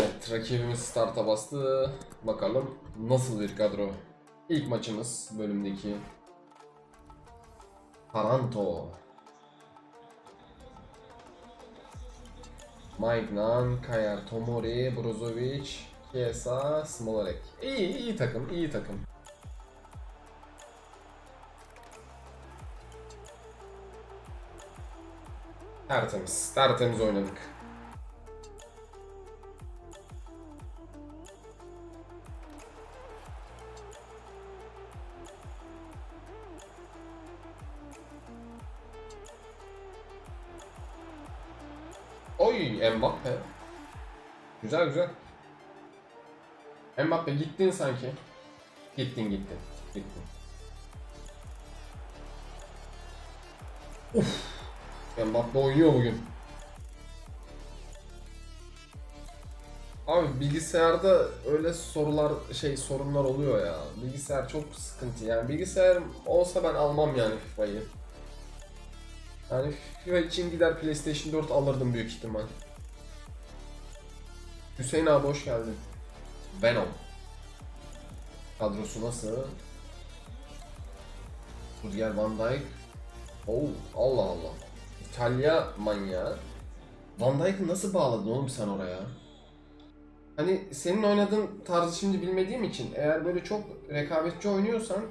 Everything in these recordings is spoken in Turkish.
Evet rakibimiz starta bastı. Bakalım nasıl bir kadro. İlk maçımız bölümdeki. Taranto. Maignan, Kayar, Tomori, Brozovic, Chiesa, Smolarek. İyi, iyi takım, iyi takım. Tertemiz, tertemiz oynadık. Güzel güzel. Mbappe gittin sanki. Gittin gittin. Gittin. Uf. Mbappe oynuyor bugün. Abi bilgisayarda öyle sorular şey sorunlar oluyor ya. Bilgisayar çok sıkıntı yani. Bilgisayar olsa ben almam yani FIFA'yı. Yani FIFA için gider PlayStation 4 alırdım büyük ihtimal. Hüseyin abi hoş geldin. Venom. Kadrosu nasıl? Rüdiger Van Dijk. Oo, Allah Allah. İtalya manyağı. Van Dijk'ı nasıl bağladın oğlum sen oraya? Hani senin oynadığın tarzı şimdi bilmediğim için eğer böyle çok rekabetçi oynuyorsan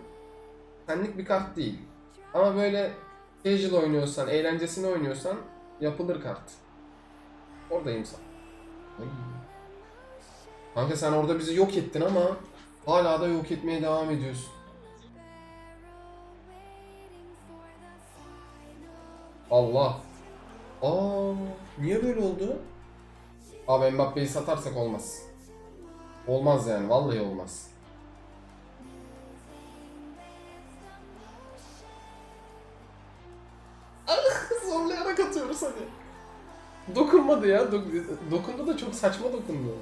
senlik bir kart değil. Ama böyle casual oynuyorsan, eğlencesini oynuyorsan yapılır kart. Oradayım sen. Ay. Kanka sen orada bizi yok ettin ama hala da yok etmeye devam ediyorsun. Allah. Aa, niye böyle oldu? Abi Mbappe'yi satarsak olmaz. Olmaz yani, vallahi olmaz. Ah, Zorlayarak atıyoruz hadi. Dokunmadı ya. dok- dokundu da çok saçma dokundu.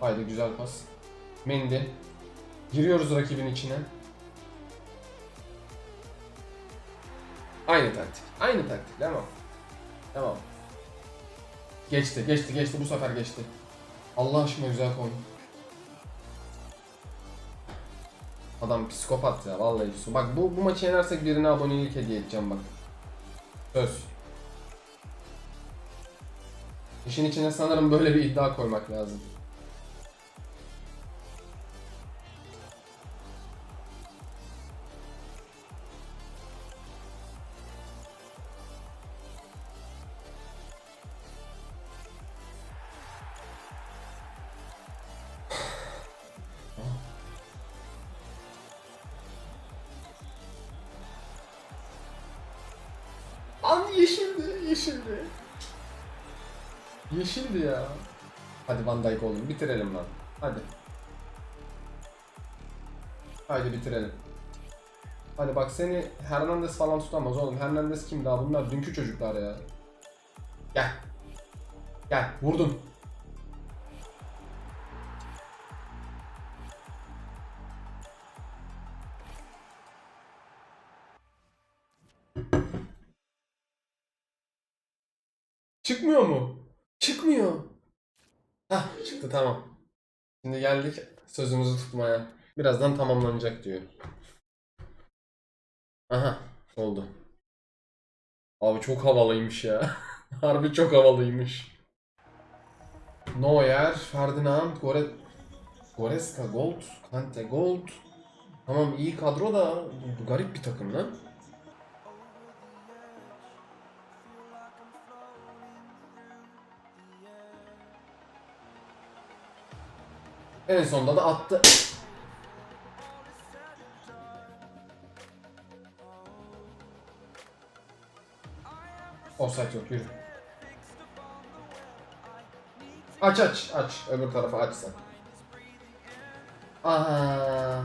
Haydi güzel pas. Mendy. Giriyoruz rakibin içine. Aynı taktik. Aynı taktik. Devam. Devam. Geçti, geçti, geçti. Bu sefer geçti. Allah aşkına güzel koy. Adam psikopat ya vallahi. Bak bu, bu maçı yenersek birine abonelik hediye edeceğim bak. Söz. İşin içine sanırım böyle bir iddia koymak lazım. Yeşildi, yeşildi. Yeşildi ya. Hadi Van Dijk oğlum bitirelim lan. Hadi. Haydi bitirelim. Hadi bak seni Hernandez falan tutamaz oğlum. Hernandez kim daha? Bunlar dünkü çocuklar ya. Gel. Gel vurdum. Çıkmıyor mu? Çıkmıyor. Hah çıktı tamam. Şimdi geldik sözümüzü tutmaya. Birazdan tamamlanacak diyor. Aha oldu. Abi çok havalıymış ya. Harbi çok havalıymış. Neuer, Ferdinand, Gore... Goreska Gold, Kante Gold. Tamam iyi kadro da garip bir takım lan. En sonunda da attı. Offside yok yürü. Aç aç aç. Öbür tarafa aç sen. Aa.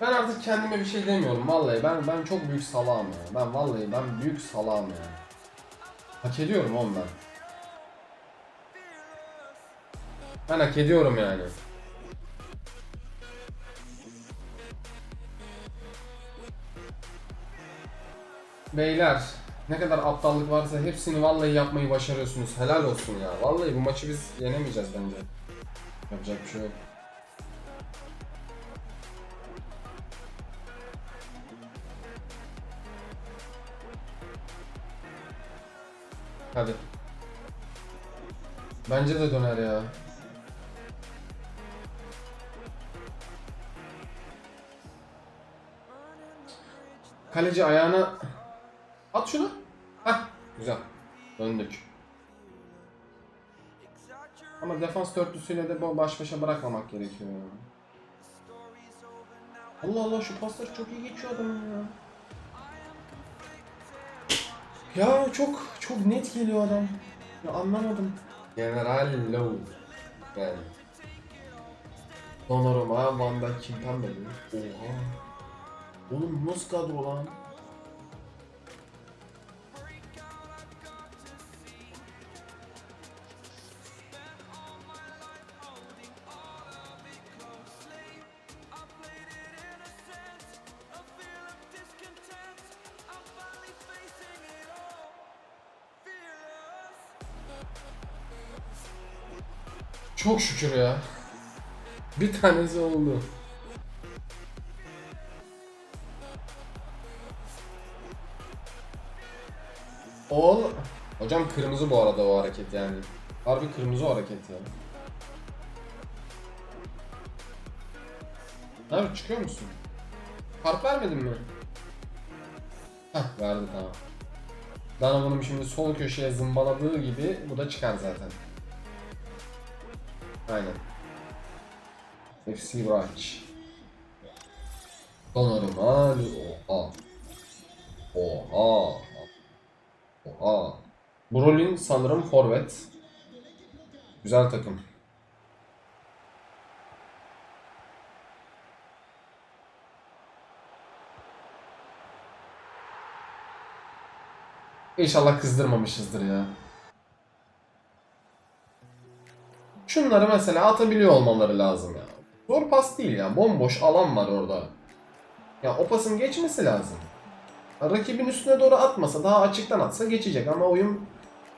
Ben artık kendime bir şey demiyorum vallahi ben ben çok büyük salağım ya. Ben vallahi ben büyük salağım ya. Hak ediyorum oğlum ben. Ben hak ediyorum yani. Beyler ne kadar aptallık varsa hepsini vallahi yapmayı başarıyorsunuz. Helal olsun ya. Vallahi bu maçı biz yenemeyeceğiz bence. Yapacak bir şey yok. Hadi. Bence de döner ya. Kaleci ayağına at şunu. Hah, güzel. Döndük. Ama defans dörtlüsüyle de baş başa bırakmamak gerekiyor. Allah Allah şu paslar çok iyi geçiyor adamın ya. Ya çok çok net geliyor adam. Ya anlamadım. General Low. Yani. Donnarumma, Van Dijk, Kimpembe mi? Oha. Oğlum nasıl kadro lan? Çok şükür ya. Bir tanesi oldu. Ol. Hocam kırmızı bu arada o hareket yani. Harbi kırmızı o hareket yani. Yapıyorsun, çıkıyor musun? Kart vermedin mi? Hah verdi tamam. Donovan'ın şimdi sol köşeye zımbaladığı gibi bu da çıkar zaten. Aynen. FC Braç. Donnarumma. Oha. Oha. Oha. Brolin sanırım forvet. Güzel takım. İnşallah kızdırmamışızdır ya. Şunları mesela atabiliyor olmaları lazım ya. Zor pas değil ya. Bomboş alan var orada. Ya o pasın geçmesi lazım. Rakibin üstüne doğru atmasa daha açıktan atsa geçecek ama oyun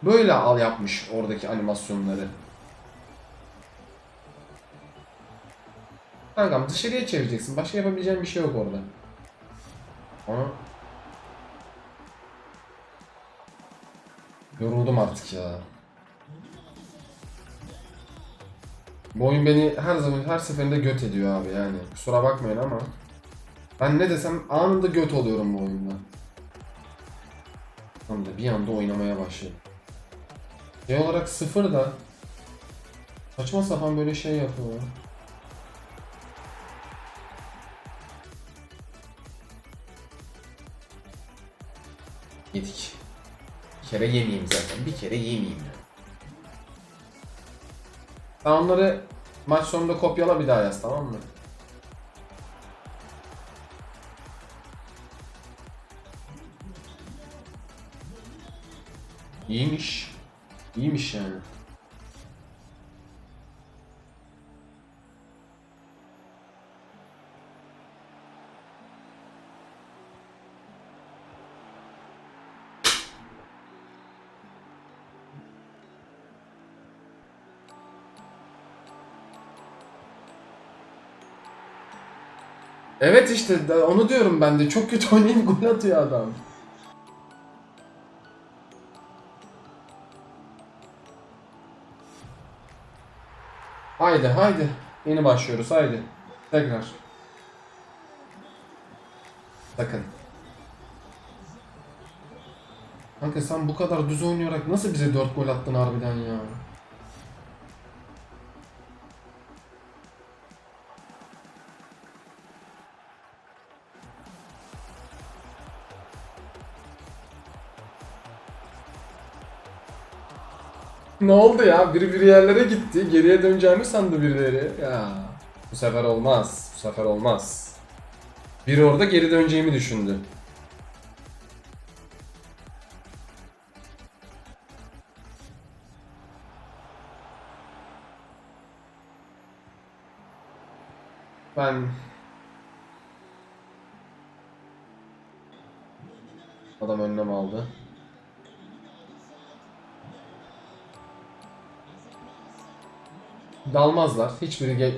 böyle al yapmış oradaki animasyonları. Kankam dışarıya çevireceksin. Başka yapabileceğin bir şey yok orada. Ama Yoruldum artık ya. Bu oyun beni her zaman her seferinde göt ediyor abi yani. Kusura bakmayın ama. Ben ne desem anında göt oluyorum bu oyunda. Tam da bir anda oynamaya başladım. Şey olarak sıfır da saçma sapan böyle şey yapıyor. Yedik. Bir kere yemeyeyim zaten. Bir kere yemeyeyim. Sen onları maç sonunda kopyala bir daha yaz tamam mı? İyiymiş. İyiymiş yani. Evet işte onu diyorum ben de. Çok kötü oynayıp gol atıyor adam. Haydi haydi. Yeni başlıyoruz haydi. Tekrar. Sakın. Kanka sen bu kadar düz oynayarak nasıl bize 4 gol attın harbiden ya? Ne oldu ya? Biri bir yerlere gitti. Geriye döneceğimi sandı birileri. Ya. Bu sefer olmaz. Bu sefer olmaz. Biri orada geri döneceğimi düşündü. Ben Adam önlem aldı. Dalmazlar. Hiçbiri gel...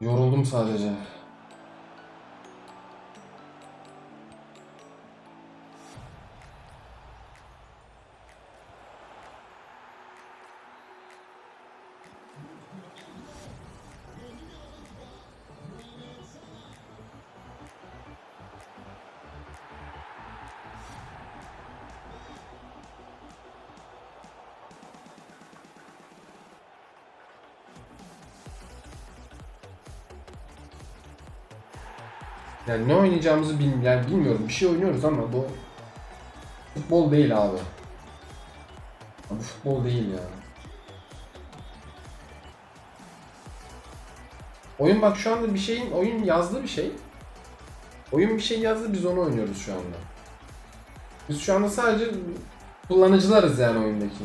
Yoruldum sadece. Yani ne oynayacağımızı bilmiyorum. Yani bilmiyorum. Bir şey oynuyoruz ama bu futbol değil abi. Bu futbol değil ya. Oyun bak şu anda bir şeyin oyun yazdı bir şey. Oyun bir şey yazdı biz onu oynuyoruz şu anda. Biz şu anda sadece kullanıcılarız yani oyundaki.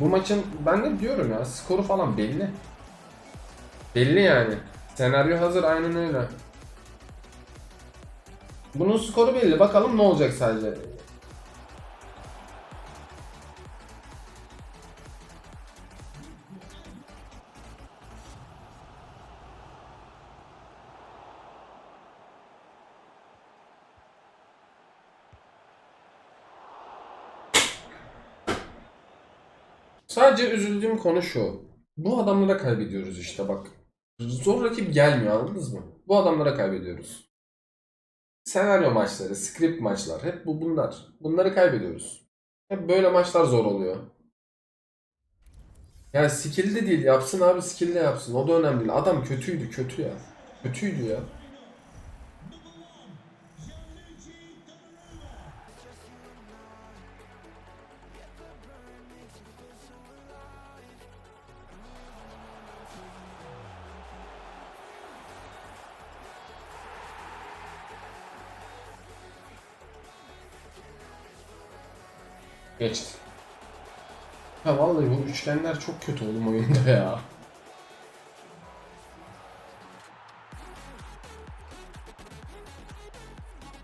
Bu maçın ben de diyorum ya skoru falan belli. Belli yani. Senaryo hazır aynen öyle. Bunun skoru belli. Bakalım ne olacak sadece. Sadece üzüldüğüm konu şu. Bu adamlara kaybediyoruz işte bak. Zor rakip gelmiyor anladınız mı? Bu adamlara kaybediyoruz. Senaryo maçları, script maçlar hep bu bunlar. Bunları kaybediyoruz. Hep böyle maçlar zor oluyor. Yani skill de değil yapsın abi skill de yapsın. O da önemli değil. Adam kötüydü kötü ya. Kötüydü ya. Geçti. Ya vallahi bu üçgenler çok kötü oğlum oyunda ya.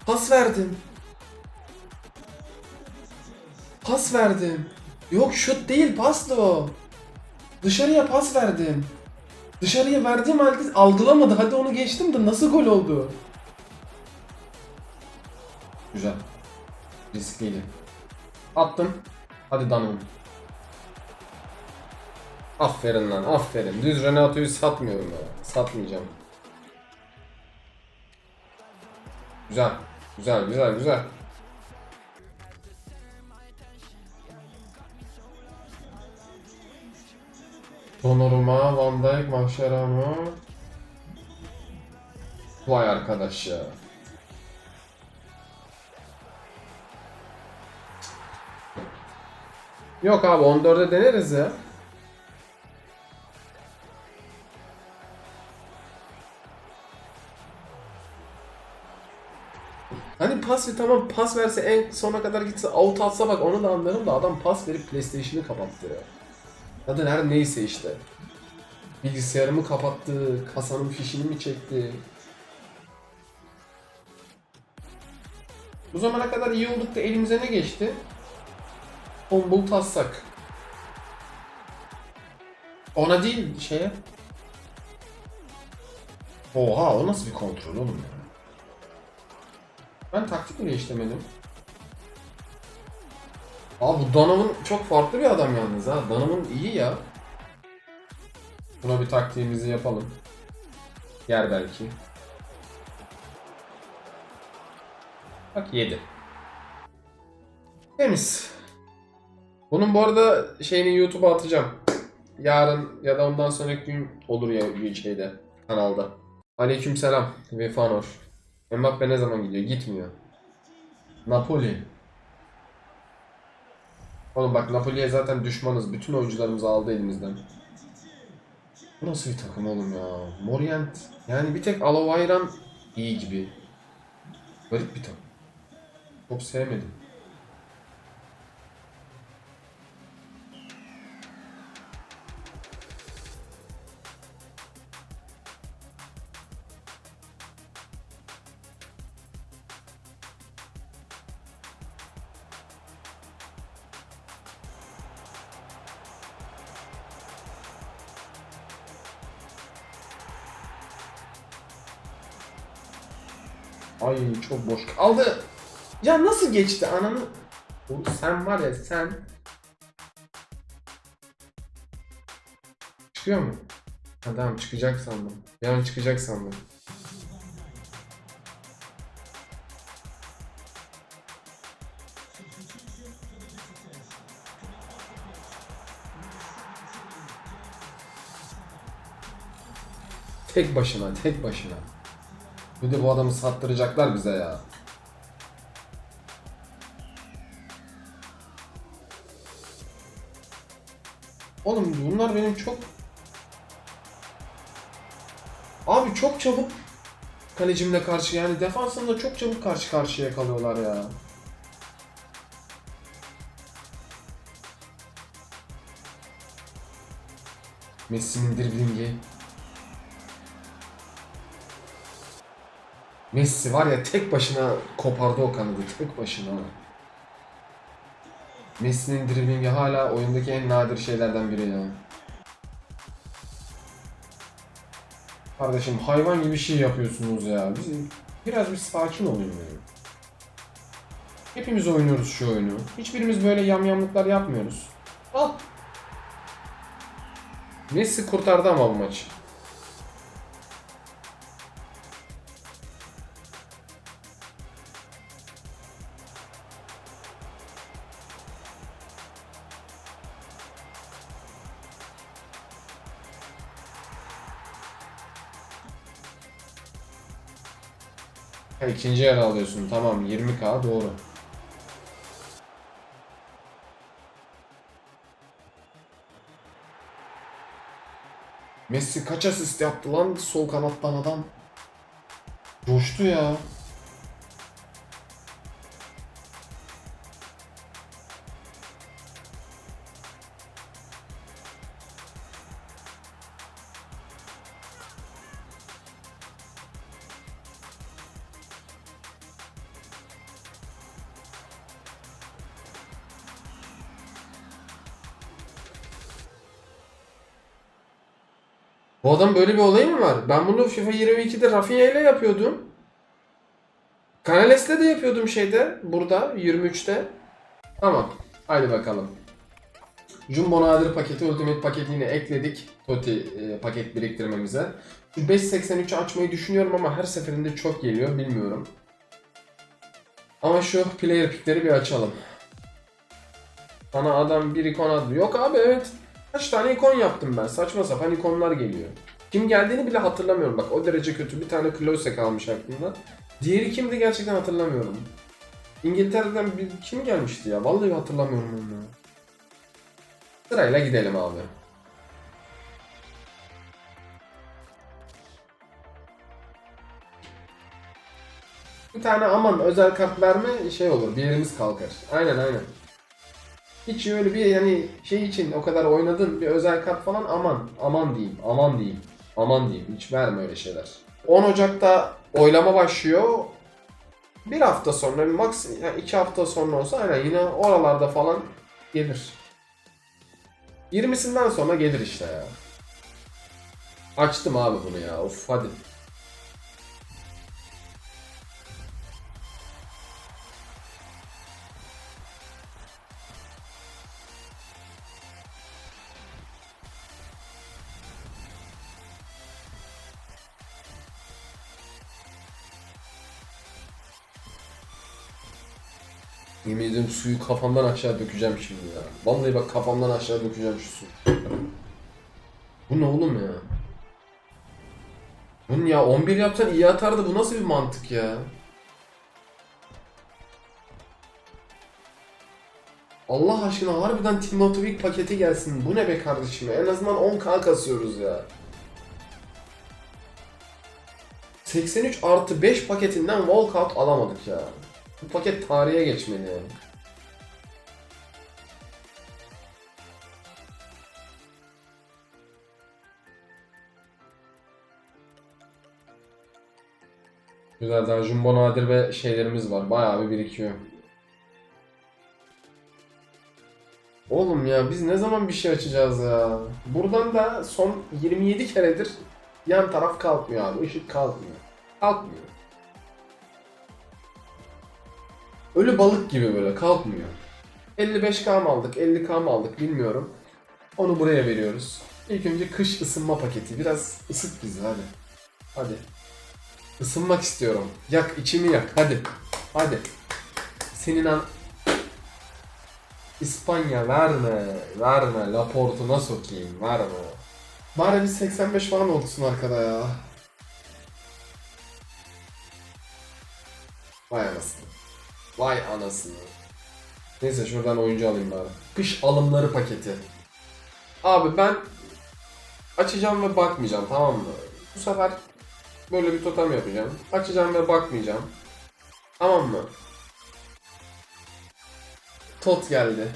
Pas verdim. Pas verdim. Yok şut değil pastı o. Dışarıya pas verdim. Dışarıya verdiğim halde algılamadı. Hadi onu geçtim de nasıl gol oldu? Güzel. Riskliydi. Attım. Hadi Danım. Aferin lan aferin. Düz Renato'yu satmıyorum ya. Satmayacağım. Güzel. Güzel güzel güzel. Donnarumma, Van Dijk, Mascherano. Vay arkadaş ya. Yok abi 14'e deneriz ya. Hani pas tamam pas verse en sona kadar gitse out atsa bak onu da anlarım da adam pas verip PlayStation'ı kapattı ya. Da her neyse işte. Bilgisayarımı kapattı, kasanın fişini mi çekti? Bu zamana kadar iyi olduk da elimize ne geçti? Tombul tassak. Ona değil şeye. Oha o nasıl bir kontrol oğlum ya? Ben taktik mi değiştirmedim? Abi bu Donovan çok farklı bir adam yalnız ha. Donovan iyi ya. Buna bir taktiğimizi yapalım. Yer belki. Bak yedi. Temiz. Bunun bu arada şeyini YouTube'a atacağım. Yarın ya da ondan sonraki gün olur ya bir şeyde kanalda. Aleykümselam ve Fanor. Mbappe ne zaman gidiyor? Gitmiyor. Napoli. Oğlum bak Napoli'ye zaten düşmanız. Bütün oyuncularımızı aldı elimizden. Bu nasıl bir takım oğlum ya? Morient. Yani bir tek Alovayran iyi gibi. Garip bir takım. Çok sevmedim. Ay çok boş kaldı. Ya nasıl geçti ananı? Oğlum sen var ya sen. Çıkıyor mu? Ha tamam çıkacak sandım. An çıkacak sandım. Tek başına, tek başına. Bir de bu adamı sattıracaklar bize ya. Oğlum bunlar benim çok... Abi çok çabuk kalecimle karşı yani defansında çok çabuk karşı karşıya kalıyorlar ya. Messi'nin driblingi. Messi var ya tek başına kopardı o kanadı tek başına. Messi'nin driblingi hala oyundaki en nadir şeylerden biri ya. Kardeşim hayvan gibi şey yapıyorsunuz ya. Biz biraz bir sakin olun ya. Hepimiz oynuyoruz şu oyunu. Hiçbirimiz böyle yamyamlıklar yapmıyoruz. Al. Messi kurtardı ama bu maçı. Ha, ikinci yer alıyorsun. Tamam 20k doğru. Messi kaç asist yaptı lan sol kanattan adam. Coştu ya. Bu adam böyle bir olayı mı var? Ben bunu FIFA 22'de Rafinha ile yapıyordum. Canales'le de yapıyordum şeyde. Burada 23'te. Tamam. Haydi bakalım. Jumbo Nadir paketi Ultimate paketini ekledik. Toti e, paket biriktirmemize. Şu 5.83'ü açmayı düşünüyorum ama her seferinde çok geliyor. Bilmiyorum. Ama şu player pickleri bir açalım. Bana adam bir ikon adı. Yok abi evet. Kaç tane ikon yaptım ben. Saçma sapan ikonlar geliyor. Kim geldiğini bile hatırlamıyorum. Bak o derece kötü. Bir tane Klose kalmış aklımda. Diğeri kimdi gerçekten hatırlamıyorum. İngiltere'den bir kim gelmişti ya? Vallahi hatırlamıyorum onu. Sırayla gidelim abi. Bir tane aman özel kart verme şey olur. Bir yerimiz kalkar. Aynen aynen. Hiç öyle bir yani şey için o kadar oynadın bir özel kart falan aman aman diyeyim aman diyeyim aman diyeyim hiç verme öyle şeyler. 10 Ocak'ta oylama başlıyor. Bir hafta sonra max yani iki hafta sonra olsa aynen yine oralarda falan gelir. 20'sinden sonra gelir işte ya. Açtım abi bunu ya of hadi. Ediyorum suyu kafamdan aşağı dökeceğim şimdi ya. Vallahi bak kafamdan aşağı dökeceğim şu suyu. Bu ne oğlum ya? Bunun ya 11 yapsan iyi atardı bu nasıl bir mantık ya? Allah aşkına harbiden Timotovic paketi gelsin. Bu ne be kardeşim ya? En azından 10k kasıyoruz ya. 83 artı 5 paketinden walkout alamadık ya. Bu paket tarihe geçmeli yani. Güzel daha Jumbo Nadir ve şeylerimiz var. Bayağı bir birikiyor. Oğlum ya biz ne zaman bir şey açacağız ya? Buradan da son 27 keredir yan taraf kalkmıyor abi. Işık kalkmıyor. Kalkmıyor. ölü balık gibi böyle kalkmıyor. 55k mı aldık, 50k mı aldık bilmiyorum. Onu buraya veriyoruz. İlk önce kış ısınma paketi. Biraz ısıt bizi hadi. Hadi. Isınmak istiyorum. Yak içimi yak. Hadi. Hadi. Senin an... İspanya verme. Verme. Laportuna sokayım. Verme. Bari bir 85 falan olsun arkada ya. Vay anasını. Vay anasını. Neyse şuradan oyuncu alayım bari. Kış alımları paketi. Abi ben açacağım ve bakmayacağım tamam mı? Bu sefer böyle bir totem yapacağım. Açacağım ve bakmayacağım. Tamam mı? Tot geldi.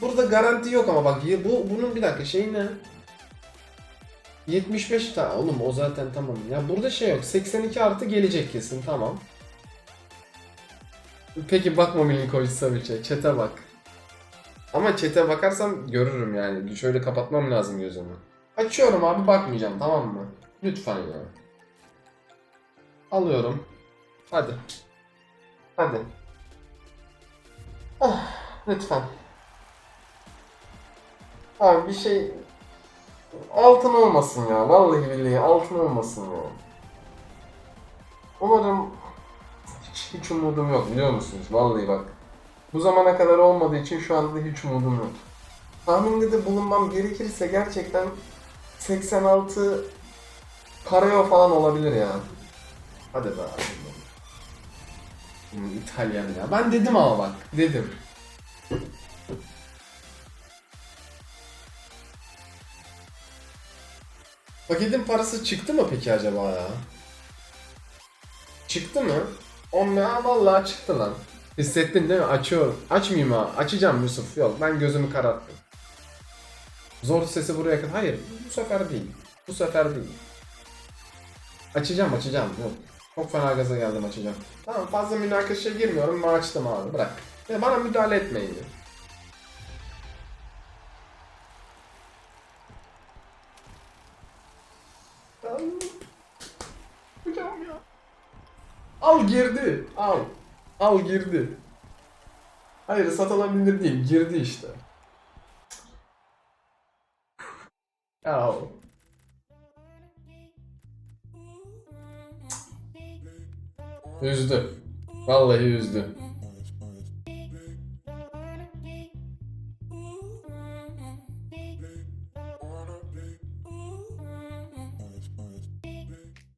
Burada garanti yok ama bak bu bunun bir dakika şey ne? 75 tane oğlum o zaten tamam. Ya burada şey yok. 82 artı gelecek kesin tamam. Peki bakma Milinkovic Savic'e. Çete bak. Ama çete bakarsam görürüm yani. Şöyle kapatmam lazım gözümü. Açıyorum abi bakmayacağım tamam mı? Lütfen ya. Alıyorum. Hadi. Hadi. Ah, lütfen. Abi bir şey altın olmasın ya. Vallahi billahi altın olmasın ya. Umarım hiç, hiç umudum yok biliyor musunuz? Vallahi bak. Bu zamana kadar olmadığı için şu anda hiç umudum yok. Tahminde de bulunmam gerekirse gerçekten 86 Karayol falan olabilir ya. Hadi be abi. Hmm, İtalyan ya. Ben dedim ama bak. Dedim. Paketin parası çıktı mı peki acaba ya? Çıktı mı? On ya vallahi çıktı lan. Hissettin değil mi? Açıyorum. Açmayayım ha. Açacağım Yusuf. Yok ben gözümü kararttım. Zor sesi buraya kadar. Hayır bu sefer değil. Bu sefer değil. Açacağım açacağım. Yok. Çok fena gaza geldim açacağım. Tamam fazla münakaşaya girmiyorum. Ben açtım abi bırak. Ya bana müdahale etmeyin. ya. Al girdi. Al. Al girdi. Hayır satılabilir değil. Girdi işte. Ya. Üzdü. Vallahi üzdü.